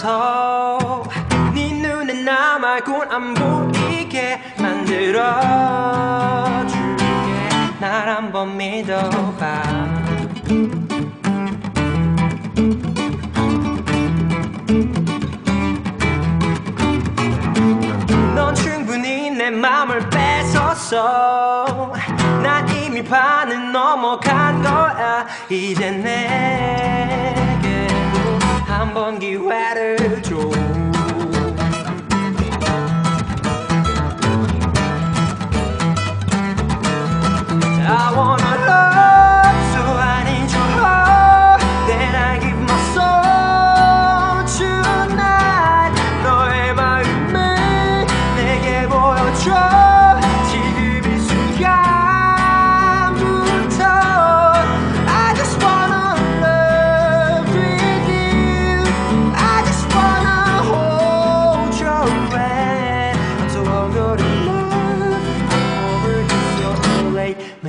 나서 네 눈에 나 말곤 안 보이게 만들어줄게. 날 한번 믿어봐. 넌 충분히 내 맘을 뺏었어. 난 이미 반은 넘어간 거야. 이제 내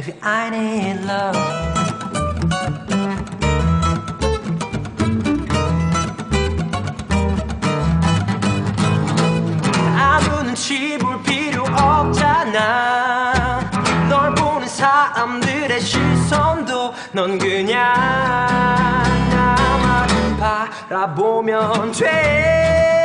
Maybe I need love. 아무 눈치 볼 필요 없잖아 널 보는 사람들의 시선도 넌 그냥 나만 바라보면 돼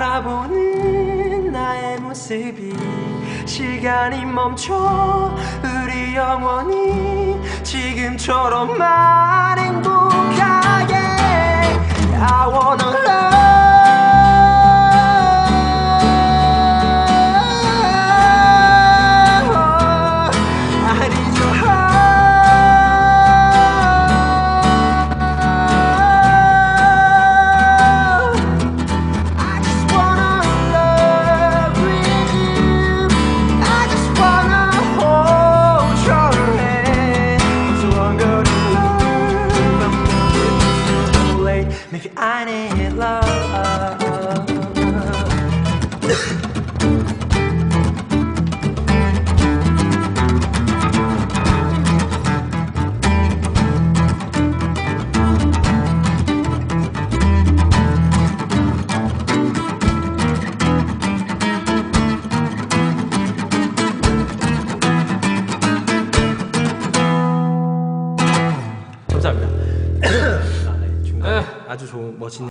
바라보는 나의 모습이 시간이 멈춰 우리 영원히 지금처럼만 Maybe I need love. 아주 좋은 멋진.